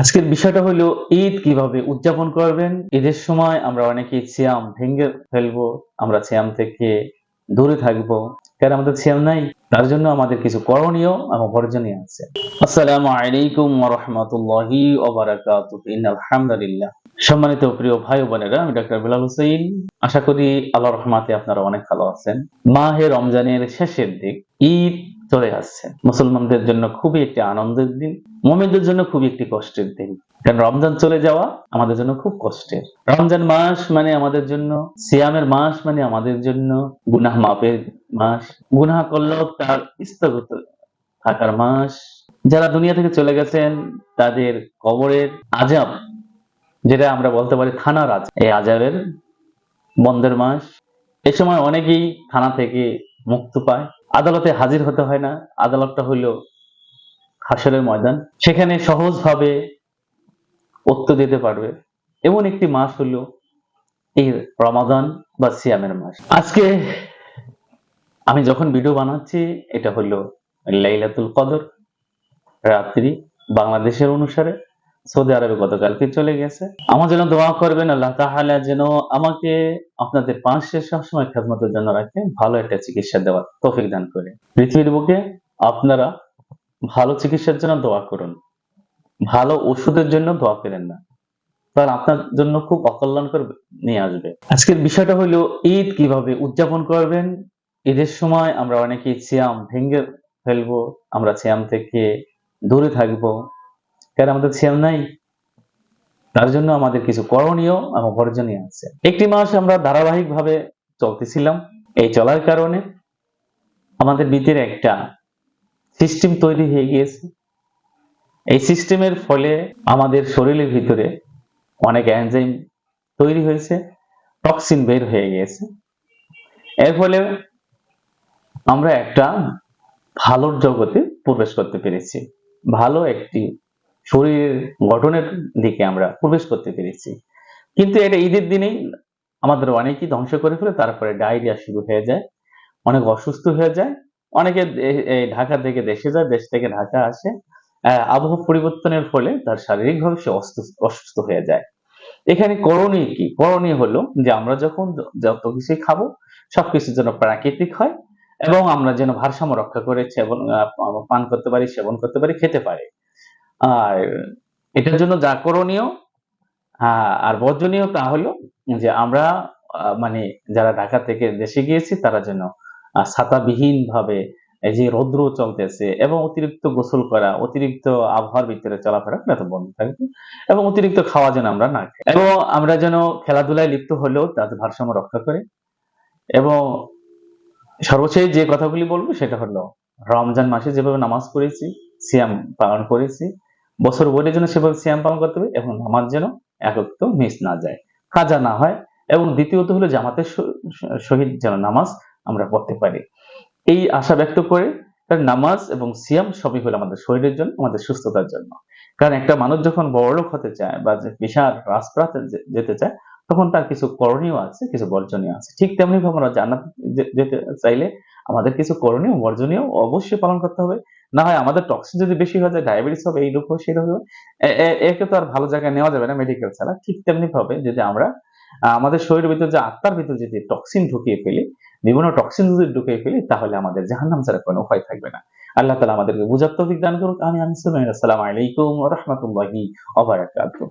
আজকের বিষয়টা হলো ঈদ কীভাবে উদযাপন করবেন? ঈদের সময় আমরা অনেকেই সিয়াম ভেঙে ফেলব, আমরা সিয়াম থেকে দূরে থাকব। কারণ আমাদের সিয়াম নাই, তার জন্য আমাদের কিছু করণীয় এবং বর্জনীয় আছে। আসসালামু আলাইকুম রাহমাতুল্লাহি ওয়া বারাকাতুহু। ইন্নাল হামদুলিল্লাহ। সম্মানিত প্রিয় ভাই বোনেরা, আমি ডাক্তার বিলাল হোসেন আশা করি আল্লাহর রহমাতে আপনারা অনেক ভালো আছেন। মাহে রমজানের শেষের দিক, ঈদ চলে আসছে। মুসলমানদের জন্য খুবই একটি আনন্দের দিন, মোমেনদের জন্য খুবই একটি কষ্টের দিন। কারণ রমজান চলে যাওয়া আমাদের জন্য খুব কষ্টের। রমজান মাস মানে আমাদের জন্য, সিয়ামের মাস মানে আমাদের জন্য গুনাহ মাপের মাস। গুনাহ করলেও তার স্থগিত থাকার মাস। যারা দুনিয়া থেকে চলে গেছেন, তাদের কবরের আজাব যেটা আমরা বলতে পারি থানার আজ এই আজাবের বন্ধের মাস। এ সময় অনেকেই থানা থেকে মুক্ত পায়। আদালতে হাজির হতে হয় না। আদালতটা হইল হাসরের ময়দান। সেখানে সহজভাবে উত্তর দিতে পারবে। এমন একটি মাস হলো এই রমাদান বা সিয়ামের মাস। আজকে আমি যখন ভিডিও বানাচ্ছি, এটা হলো লাইলাতুল কদর, রাত্রি বাংলাদেশের অনুসারে। সৌদি আরবে গতকালকে চলে গেছে। আমার জন্য দোয়া করবেন, আল্লাহ তাহলে যেন আমাকে আপনাদের পাশে সবসময় খেদমতের জন্য রাখে, ভালো একটা চিকিৎসা দেওয়ার তৌফিক দান করে। পৃথিবীর বুকে আপনারা ভালো চিকিৎসার জন্য দোয়া করুন। ভালো ওষুধের জন্য দোয়া করেন না। তাহলে আপনার জন্য খুব অকল্যাণকর নিয়ে আসবে। আজকের বিষয়টা হলো ঈদ কীভাবে উদযাপন করবেন। ঈদের সময় আমরা অনেকেই সিয়াম ভেঙে ফেলব, আমরা সিয়াম থেকে দূরে থাকব। কারণ আমাদের সিয়াম নাই। তার জন্য আমাদের কিছু করণীয় এবং বর্জনীয় আছে। একটি মাস আমরা ধারাবাহিকভাবে চলতেছিলাম। এই চলার কারণে আমাদের ভিতরে একটা সিস্টেম তৈরি হয়ে গিয়েছে। এই সিস্টেমের ফলে আমাদের শরীরের ভিতরে অনেক এনজাইম তৈরি হয়েছে টক্সিন বের হয়ে গিয়েছে। এর ফলে আমরা একটা ভালোর জগতে প্রবেশ করতে পেরেছি। ভালো একটি শরীরের গঠনের দিকে আমরা প্রবেশ করতে পেরেছি। কিন্তু এটা ঈদের দিনেই আমাদের অনেকেই ধ্বংস করে ফেলে, তারপরে ডায়রিয়া শুরু হয়ে যায়, অনেক অসুস্থ হয়ে যায়, অনেকে ঢাকা থেকে দেশে যায়, দেশ থেকে ঢাকা আসে আবহাওয়া পরিবর্তনের ফলে তার শারীরিকভাবে সে অসুস্থ হয়ে যায়। এখানে করণীয় কি? করণীয় হলো যে আমরা যখন যত কিছুই খাব সবকিছুর জন্য প্রাকৃতিক হয় এবং আমরা যেন ভারসাম্য রক্ষা করে সেবন পান করতে পারি, সেবন করতে পারি, খেতে পারি। আর এটার জন্য যা করণীয় আহ, আর বর্জনীয় তা হলো যে আমরা মানে যারা ঢাকা থেকে দেশে গিয়েছি তারা যেন ছাতাবিহীন ভাবে এই যে রৌদ্র চলতেছে এবং অতিরিক্ত গোসল করা অতিরিক্ত আবহাওয়ার ভিতরে চলাফেরা যাতে বন্ধ থাকবে এবং অতিরিক্ত খাওয়া যেন আমরা না খাই। এবং আমরা যেন খেলাধুলায় লিপ্ত হলেও তাদের ভারসাম্য রক্ষা করে এবং সর্বশেষ যে কথাগুলি বলব সেটা হলো রমজান মাসে যেভাবে নামাজ পড়েছি সিয়াম পালন করেছি বছর বলে যেন সেভাবে সিয়াম পালন করতে হবে এবং নামাজ যেন একত্র মিস না যায়। কাজা না হয় এবং দ্বিতীয়ত হলো জামাতের সহিত যেন নামাজ আমরা পড়তে পারি। এই আশা ব্যক্ত করে কারণ নামাজ এবং সিয়াম সবই হলো আমাদের শরীরের জন্য, আমাদের সুস্থতার জন্য। কারণ একটা মানুষ যখন বড়লোক হতে চায় বা বিশাল রাজপ্রাতে যেতে চায়, তখন তার কিছু করণীয় আছে, কিছু বর্জনীয় আছে। ঠিক তেমনি ভাবে আমরা জান্নাত যেতে চাইলে আমাদের কিছু করণীয়, বর্জনীয় অবশ্যই পালন করতে হবে। না হয় আমাদের টক্সিন যদি বেশি হয়ে যায় ডায়াবেটিস হবে, এই রোগ হবে, সেই রোগ হবে একে তো আর ভালো জায়গায় নেওয়া যাবে না মেডিকেল ছাড়া। ঠিক তেমনি ভাবে যদি আমরা আমাদের শরীরের ভিতরে যে আত্মার ভিতরে যদি টক্সিন ঢুকিয়ে ফেলি, বিভিন্ন টক্সিন যদি ঢুকিয়ে ফেলি, তাহলে আমাদের জাহান্নাম ছাড়া কোনো উপায় থাকবে না। আল্লাহ তালা আমাদেরকে বুঝার দান করুক। আমি আমি আসসালামু আলাইকুম রহমতুল্লাহি ওয়া বারাকাতুহু।